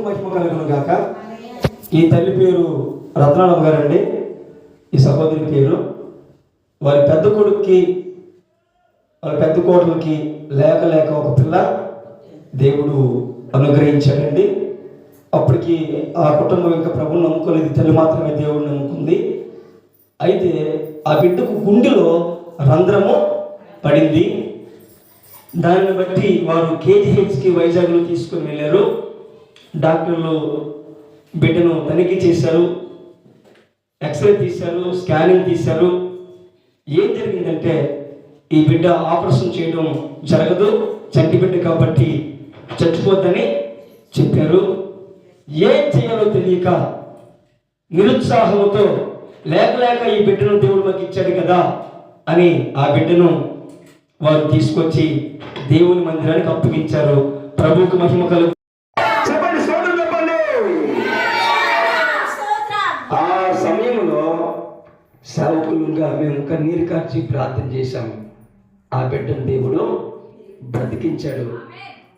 మహిమ కలుగును గాక ఈ తల్లి పేరు రత్నాలమ్మ గారండి. ఈ సహోదరి పేరు. వారి పెద్ద కొడుక్కి వాళ్ళ పెద్ద కోటలకి లేక లేక ఒక పిల్ల దేవుడు అనుగ్రహించాడండి. అప్పటికి ఆ కుటుంబం ఇంకా ప్రభుని నమ్ముకోలేదు తల్లి మాత్రమే దేవుడిని నమ్ముకుంది. అయితే ఆ బిడ్డకు గుండెలో రంధ్రము పడింది. దాన్ని బట్టి వారు కేజీహెచ్కి వైజాగ్లో తీసుకుని వెళ్ళారు. డాక్టర్లు బిడ్డను తనిఖీ చేశారు ఎక్స్రే తీశారు స్కానింగ్ తీశారు. ఏం జరిగిందంటే ఈ బిడ్డ ఆపరేషన్ చేయడం జరగదు చంటి బిడ్డ కాబట్టి చచ్చిపోద్దని చెప్పారు. ఏం చేయాలో తెలియక నిరుత్సాహంతో లేక లేక ఈ బిడ్డను దేవుడు మాకు ఇచ్చాడు కదా అని ఆ బిడ్డను వారు తీసుకొచ్చి దేవుని మందిరానికి అప్పగించారు. ప్రభువుకు మహిమ కలుగు చెప్పండి స్తోత్రం చెప్పండి ఆ సమయంలో సేవకులుగా మేము కన్నీరు కార్చి ప్రార్థన చేశాము. ఆ బిడ్డను దేవుడు బ్రతికించాడు.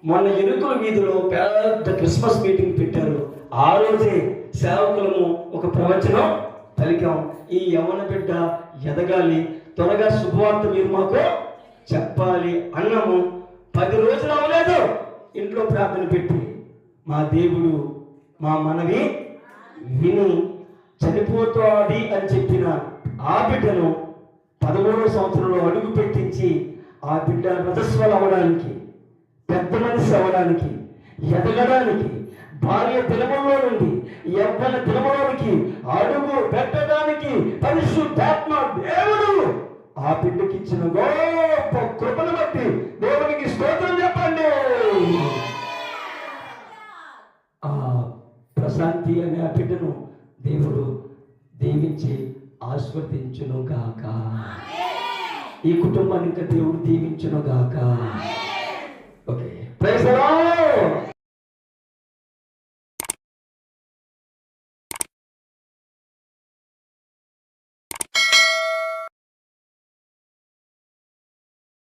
మొన్న ఎరుకుల వీధిలో పెద్ద క్రిస్మస్ మీటింగ్ పెట్టారు. ఆ రోజే సేవకులము ఒక ప్రవచనం పలికాం. ఈ యవన బిడ్డ ఎదగాలి త్వరగా శుభవార్త మీరు మాకు చెప్పాలి అన్నము. పది రోజులు అవ్వలేదు. ఇంట్లో ప్రార్థన పెట్టి మా దేవుడు మా మనవి విని చనిపోతాది అని చెప్పిన ఆ బిడ్డను పదమూడవ సంవత్సరంలో అడుగు పెట్టించి ఆ బిడ్డ రజస్వలు అవ్వడానికి పెద్ద మనిషి అవ్వడానికి ఎదగడానికి భార్య దినములో నుండి యవ్వన దినములోనికి అడుగు పెట్టడానికి పరిశుద్ధాత్మ దేవుడు ఆ బిడ్డకి ఇచ్చిన గొప్ప కృపను బట్టి దేవునికి స్తోత్రం చెప్పండి. ఆ ప్రశాంతి అనే ఆ బిడ్డను దేవుడు దీవించి ఆస్వర్దించును గాక ఈ కుటుంబాన్ని ఇంకా దేవుడు దీవించును గాక ఓకే ప్రైజ్.